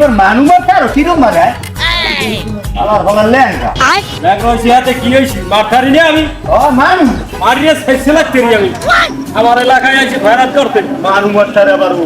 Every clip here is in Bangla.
এবার মানু আরও কিরম মারে? আমার বলার ল্যাংটা দেখ রয়েছি কি হয়েছি? মাঠারি নি আমি। ও মানু। মারিয়ে শেষে লাগতে আমি। আমার এলাকায় আছে ফেরাত করতে মানু মারতে আবার ও।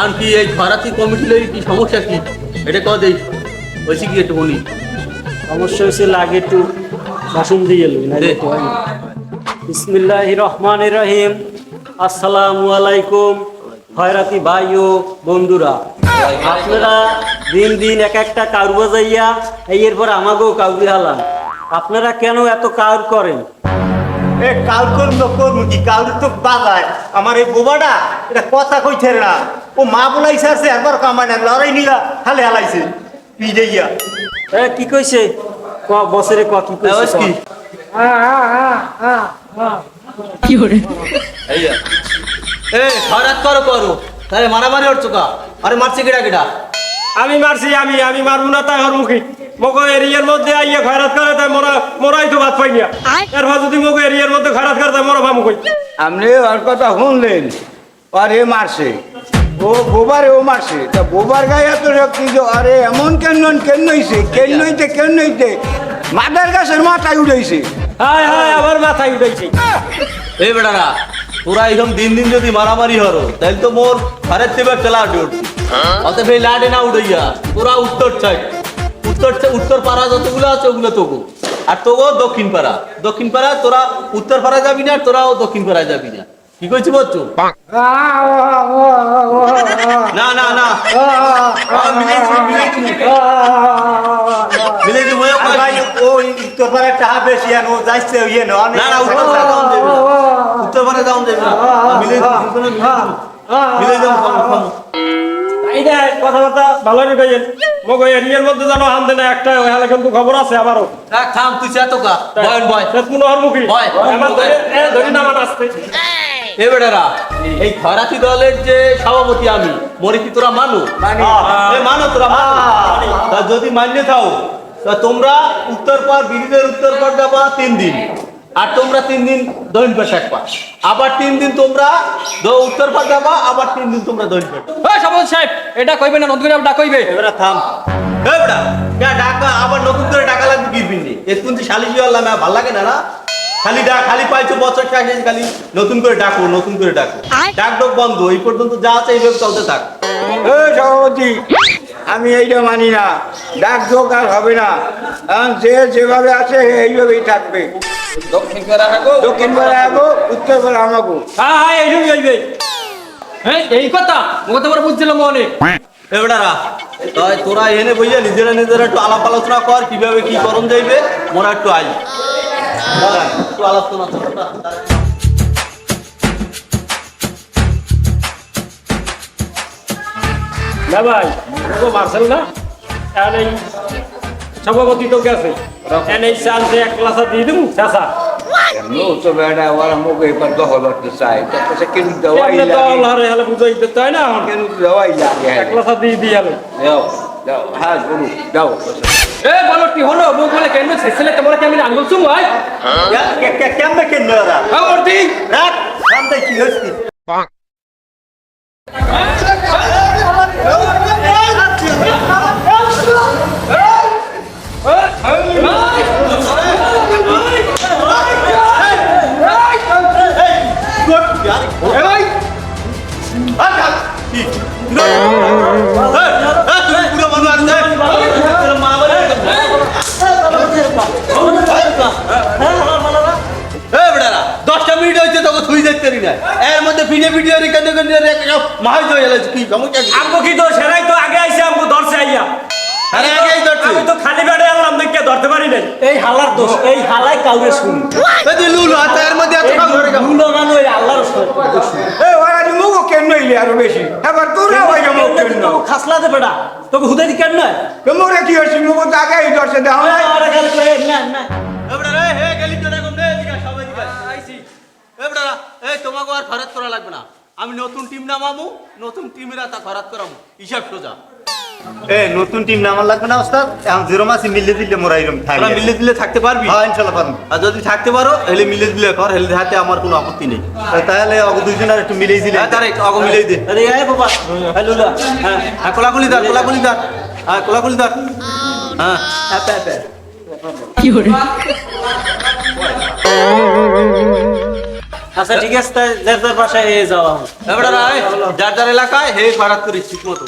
আর কি এই খরাতি কমিটি লই কি সমস্যা কি? এটা হয়েছে কি একটু বলি। সমস্যা হয়েছে লাগে একটু বাসন দিয়ে এলো। বিসমিল্লাহ রহমান রহিম। আসসালামু আলাইকুম খয়রাতি ভাই ও বন্ধুরা। আপনারা দিন দিন এক একটা কাউর বাজাইয়া এই এরপর আমাকেও কাউরি হালান। আপনারা কেন এত কাউর করেন? এ কাল করুন তো করুন কি? কাল তো বাজায় আমার এই বোবাটা এটা কথা কইছে না। ও মা বলাইছে আছে একবার কামাই না লড়াই নিলা খালি হালাইছে। পিজে গিয়া। এ কি কইছে? ক বছরে ক কি আওয়াজ কইছে কি? এই যা। এ খরাত করো করো। তাহলে মারামারি হচ্ছে কা? আরে মারছে কিডা কিডা? আমি মারছি আমি আমি মারবো না তাই হর মুখী মগো এরিয়ার মধ্যে আইয়ে খয়রাত করে তাই মোরা মোরাই তো ভাত পাই না। এরপর যদি মগো এরিয়ার মধ্যে খয়রাত করে তাই মোরা ভামু কই? আপনি ওর কথা শুনলেন আর এ মারছে। ও বোবার ও মারছে। তা বোবার গায়ে এত শক্তি যে আরে এমন কেন কেন হইছে কেন হইতে কেন হইতে মাদার গাছের মাথায় উঠেছে হায় হায় আমার মাথায় উঠাইছে। এই বেটারা তোরা এরকম দিন দিন যদি মারামারি হরো তাহলে তো মোর ঘরের থেকে উঠে উঠছি অতএব এই লাডে না উঠাইয়া তোরা উত্তর চাই। উত্তর উত্তর পাড়া যতগুলো আছে ওগুলো তোগো আর তোগো দক্ষিণ পাড়া। দক্ষিণ পাড়া তোরা উত্তর পাড়া যাবি না তোরাও দক্ষিণ পাড়া যাবি না। কি কইছি বলছো না না না। মিলেছি, মিলেছি। মিলেছি, ভাই ও তোর পারে টাকা বেশি আন ও যাইছে ইয়ে নো। না উত্তর পাড়া যাওন যাবে। উত্তর পাড়া যাওন যাবে না। মিলে মিলে এই যে কথাবার্তা ভালো রে কইেন মগো এরিয়ার মধ্যে জানো হামদে না একটা ওই হালে কিন্তু খবর আছে আবারও। থাক থাম তুই চেতো কা বয়ন বয় শেষ হর মুখী। আমার ধরি না আমার আসতে। এ বেটারা এই খরাতি দলের যে সভাপতি আমি মরে কি তোরা মানো? মানো। তোরা যদি মান্য থাও তা তোমরা উত্তর পার বিরিদের উত্তর পার যাবা তিন দিন। আর তোমরা তিন দিন দৈন পেশাক পা। আবার তিন দিন তোমরা দ- উত্তর পার যাবা আবার তিন দিন তোমরা দৈন পেশ ওই সাহেব এটা কইবে না নতুন করে ডাক কইবে এবারে থাম। ডাকা আবার নতুন করে ডাকা লাগবে কি তুই শালিশি আল্লাহ ভালো লাগে না না? খালি ডাক খালি পাইছো বছর শেষ খালি নতুন করে ডাকো নতুন করে ডাকো। ডাক ডোক বন্ধ এই পর্যন্ত যা আছে এইভাবে চলতে থাক। সভাপতি আমি এইটা মানি না। ডাক যোগ আর হবে না। কারণ যে যেভাবে আছে এইভাবেই থাকবে। দক্ষিণ করে রাখো দক্ষিণ বেলা আগো উত্তর বেলা আমাগো। হ্যাঁ হ্যাঁ এইসবই হইবে হ্যাঁ এই কথা মুখে তোমার বুঝছিলাম মনে। এ তাই তোরা এনে বইয়া নিজেরা নিজেরা একটু আলাপ আলোচনা কর কীভাবে কি করণ যাইবে মোরা একটু আই একটু আলোচনা ভাই মগো মার্শাল না? সভাপতি তো গেছে। এনে যে এক ক্লাসা দিয়ে দিমু চাষা এমনও তো বেড়া ওরা মুখে এবার দখল করতে চাই। তার কাছে কেন দেওয়াই লাগে। আল্লাহরে হেলে বুঝাই দিতে হয় না এখন কেন দেওয়াই লাগে। এক ক্লাসা দিয়ে দিয়ে আলো দাও দাও হ্যাঁ গুরু দাও এ বলো কি হলো মুখ বলে কেন ছেলে তোমার কি আমি আঙ্গুল চুম ভাই কে- কে- কে- কেমনে কেন ওরা? হ্যাঁ রাত সামনে কি হচ্ছে জয় এলাইছে কি সমস্যা কি আমগো কি তো সেরাই তো আগে আইছে আমগো ধরছে আইয়া। আরে আগেই ধরছে। আমি তো খালি বেড়ে আনলাম দেখে ধরতে পারি নাই। এই হালার দোষ এই হালাই কাউরে শুনি। এই যে লুলু হাতে এর মধ্যে এত আল্লাহর দোষ। এই ওরা কেন নইলে আরও বেশি? এবার তোরা ওই কেন খাসলাতে বেটা তোকে হুদাই কেন নয় মোরে কি হয়েছে? মুখ তো আগে ধরছে দেখো না আরে খালি না না এবড়া রে হে গেলি তো দিকা সবাই দিকা আইছি। এবড়া এই তোমাকে আর খরচ করা লাগবে না। আমি নতুন টিম নামামু নতুন টিমেরা তা খরচ করামু। হিসাব সোজা। এ নতুন টিম নামার লাগবে না ওস্তাদ? এখন জিরো মাসি মিলে দিলে মোরা এরকম থাকবে মিলে দিলে থাকতে পারবি? হ্যাঁ ইনশাল্লাহ পারব। আর যদি থাকতে পারো হেলে মিলে দিলে কর হেলে হাতে আমার কোনো আপত্তি নেই। তাহলে অগ দুইজন আর একটু মিলেই দিলে। হ্যাঁ তারে অগ মিলেই দে। আরে এই বাবা। হ্যাঁ লুলা। হ্যাঁ কোলাকুলি দার কোলাকুলি দার হ্যাঁ কোলাকুলি দার হ্যাঁ। আপে আপে আচ্ছা ঠিক আছে, তাই যার যার বাসায় যাওয়া হবে। যার যার এলাকায় হে খরাত করিস ঠিক মতো